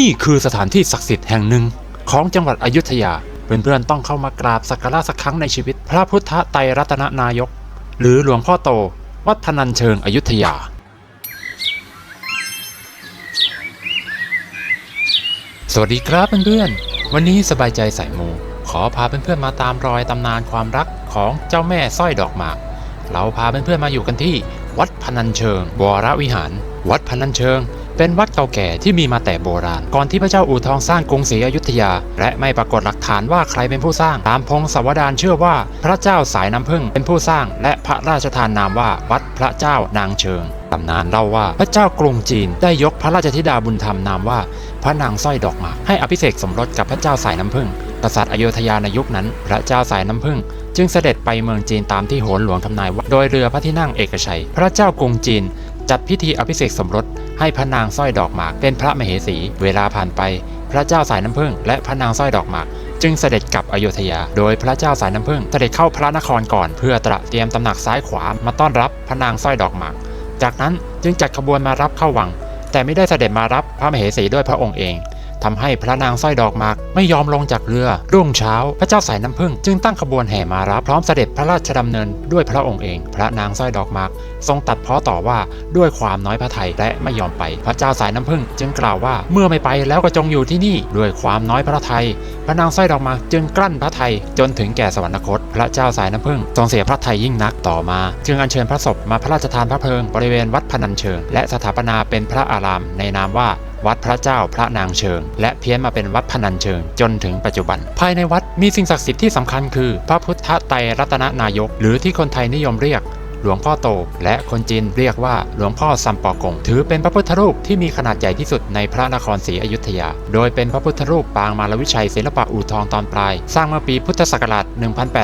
นี่คือสถานที่ศักดิ์สิทธิ์แห่งหนึ่ง ของจังหวัดอยุธยา เพื่อนๆต้องเข้ามากราบสักการะสักครั้งในชีวิต พระพุทธไตรรัตนนายก หรือหลวงพ่อโต วัดพนัญเชิงอยุธยาสวัสดีครับเพื่อนๆ วันนี้สบายใจสายมู ขอพาเพื่อนๆมาตามรอยตำนานความรักของเจ้าแม่สร้อยดอกหมาก เราพาเพื่อนๆมาอยู่กันที่ วัดพนัญเชิงวรวิหาร วัดพนัญเชิง เป็นวัดเก่าแก่ที่มีมาแต่โบราณ ก่อนที่พระเจ้าอู่ทองสร้างกรุงศรีอยุธยา และไม่ปรากฏหลักฐานว่าใครเป็นผู้สร้าง ตามพงศาวดารเชื่อว่าพระเจ้าสายน้ำพึ่งเป็นผู้สร้าง และพระราชทานนามว่าวัดพระเจ้านางเชิงตำนานเล่าว่าพระเจ้ากรุงจีนได้ยกพระราชธิดาบุญธรรมนามว่า พระนางสร้อยดอกหมากให้อภิเษกสมรสกับพระเจ้าสายน้ำผึ้งกษัตริย์อโยธยาในยุคนั้น พระเจ้าสายน้ำผึ้งจึงเสด็จไปเมืองจีนตามที่โหนหลวงทำนายว่าโดยเรือพระที่นั่งเอกชัย พระเจ้ากรุงจีน จัดพิธีอภิเษกสมรส ให้พระนางสร้อยดอกหมากเป็นพระมเหสี เวลาผ่านไป พระเจ้าสายน้ำผึ้งและพระนางสร้อยดอกหมากจึงเสด็จกลับอโยธยา โดยพระเจ้าสายน้ำผึ้งเสด็จเข้าพระนครก่อน เพื่อตระเตรียมตำหนักซ้ายขวามาต้อนรับพระนางสร้อยดอกหมาก จากนั้นจึงจัดขบวนมารับเข้าวัง แต่ไม่ได้เสด็จมารับพระมเหสีด้วยพระองค์เอง ทำให้พระนางสร้อยดอกหมากไม่ยอมลงจากเรือ รุ่งเช้า พระเจ้าสายน้ำผึ้งจึงตั้งขบวนแห่มารับพร้อมเสด็จพระราชดำเนินด้วยพระองค์เอง พระนางสร้อยดอกหมากทรงตัดเพ้อต่อว่าด้วยความน้อยพระทัยและไม่ยอมไป พระเจ้าสายน้ำผึ้งจึงกล่าวว่าเมื่อไม่ไปแล้วก็จงอยู่ที่นี่ด้วยความน้อยพระทัยพระนางสร้อยดอกหมากจึงกลั้นพระทัยจนถึงแก่สวรรคต พระเจ้าสายน้ำผึ้งทรงเสียพระทัยยิ่งนักต่อมา จึงอัญเชิญพระศพมาพระราชทานพระเพลิงบริเวณวัดพนัญเชิง และสถาปนาเป็นพระอารามในนามว่า วัดพระเจ้าพระนางเชิง และเพี้ยนมาเป็นวัดพนัญเชิง จนถึงปัจจุบัน ภายในวัดมีสิ่งศักดิ์สิทธิ์ที่สำคัญคือ พระพุทธไตรรัตนนายก หรือที่คนไทยนิยมเรียก หลวงพ่อโต และคนจีนเรียกว่าหลวงพ่อซัมปอกง ถือเป็นพระพุทธรูปที่มีขนาดใหญ่ที่สุดในพระนครศรีอยุธยา โดยเป็นพระพุทธรูปปางมารวิชัยศิลปะอู่ทองตอนปลาย สร้างเมื่อปีพุทธศักราช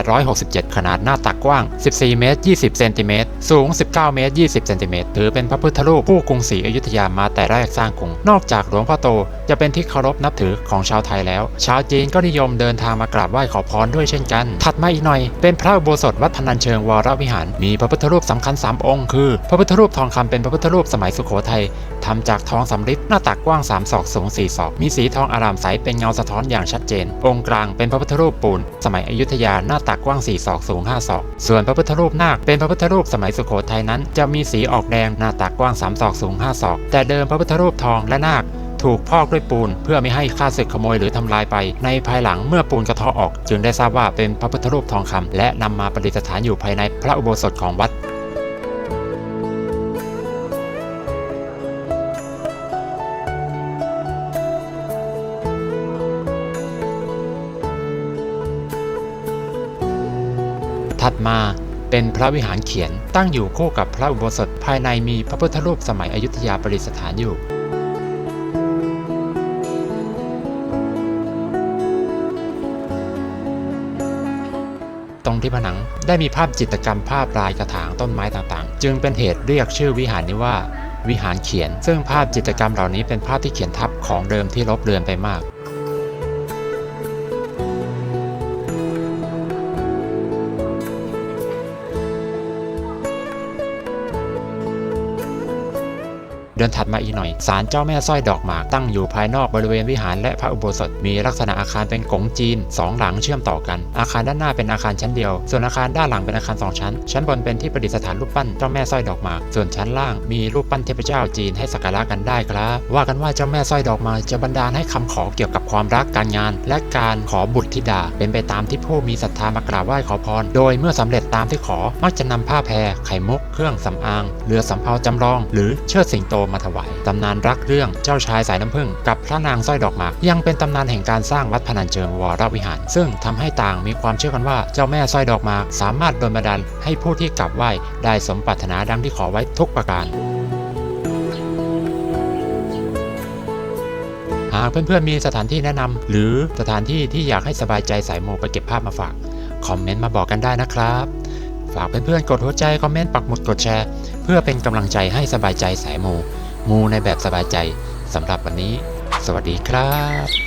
1867 ขนาดหน้าตักกว้าง 14 เมตร 20 เซนติเมตร สูง 19 เมตร 20 เซนติเมตร ถือเป็นพระพุทธรูปผู้กรุงศรีอยุธยามาแต่แรกสร้างกรุง นอกจากหลวงพ่อโตจะเป็นที่เคารพนับถือของชาวไทยแล้ว ชาวจีนก็นิยมเดินทางมากราบไหว้ขอพรด้วยเช่นกัน ถัดมาอีกหน่อย เป็นพระอุโบสถวัดพนัญเชิงวรวิหาร มีพระพุทธรูปสำคัญสามองค์คือ พระพุทธรูปทองคำเป็นพระพุทธรูปสมัยสุโขทัยทำจากทองสำริดหน้าตักกว้าง 3 ศอกสูง 4 ศอก มีสีทองอารามใสเป็นเงาสะท้อนอย่างชัดเจน องค์กลางเป็นพระพุทธรูปปูน สมัยอยุธยาหน้าตักกว้าง 4 ศอกสูง 5 ศอก ส่วนพระพุทธรูปนาคเป็นพระพุทธรูปสมัยสุโขทัยนั้น จะมีสีออกแดงหน้าตักกว้าง 3 ศอกสูง 5 ศอก แต่เดิมพระพุทธรูปทองและนาค ถูกพอกด้วยปูน เพื่อไม่ให้ข้าศึกขโมยหรือทำลายไป ในภายหลังเมื่อปูนกระเทาะออก จึงได้ทราบว่าเป็นพระพุทธรูปทองคำและนำมาประดิษฐานอยู่ภายในพระอุโบสถของวัดถัดมาเป็นพระวิหารเขียนตั้งอยู่คู่กับพระอุโบสถภายในมีพระพุทธรูปสมัยอยุธยาประดิษฐานอยู่ ที่ผนัง ได้มีภาพจิตรกรรมภาพลายกระถางต้นไม้ต่างๆ จึงเป็นเหตุเรียกชื่อวิหารนี้ว่าวิหารเขียน ซึ่งภาพจิตรกรรมเหล่านี้เป็นภาพที่เขียนทับของเดิมที่ลบเลือนไปมาก เดินถัดมาอีกหน่อยศาลเจ้าแม่สร้อยดอกหมากตั้งอยู่ภายนอกบริเวณวิหารและพระอุโบสถ มีลักษณะอาคารเป็นกงจีนสองหลังเชื่อมต่อกัน อาคารด้านหน้าเป็นอาคารชั้นเดียว ส่วนอาคารด้านหลังเป็นอาคารสองชั้น ชั้นบนเป็นที่ประดิษฐานรูปปั้นเจ้าแม่สร้อยดอกหมาก ส่วนชั้นล่างมีรูปปั้นเทพเจ้าจีนให้สักการะกันได้ครับว่ากันว่าเจ้าแม่สร้อยดอกหมากจะบันดาลให้คำขอเกี่ยวกับความรักการงาน และการขอบุตรธิดา เป็นไปตามที่ผู้มีศรัทธามากราบไหว้ขอพร โดยเมื่อสำเร็จตามที่ขอมักจะนำผ้าแพรไข่มุกเครื่องสำอางเรือสำเภาจำลอง หรือเชิดสิงโตมาถวาย ตำนานรักเรื่องเจ้าชายสายน้ำผึ้งกับพระนางสร้อยดอกหมาก ยังเป็นตำนานแห่งการสร้างวัดพนัญเชิงวรวิหาร ซึ่งทำให้ต่างมีความเชื่อกันว่าเจ้าแม่สร้อยดอกหมาก สามารถโดนบันดาลให้ผู้ที่กราบไหว้ได้สมปรารถนาดังที่ขอไว้ทุกประการหากเพื่อนๆมีสถานที่แนะนำหรือสถานที่ที่อยากให้สบายใจสายโมไปเก็บภาพมาฝาก คอมเมนต์มาบอกกันได้นะครับ ฝากเพื่อนๆกดหัวใจ คอมเมนต์ปักหมุดกดแชร์ เพื่อเป็นกำลังใจให้สบายใจสายมู มูในแบบสบายใจสำหรับวันนี้ สวัสดีครับ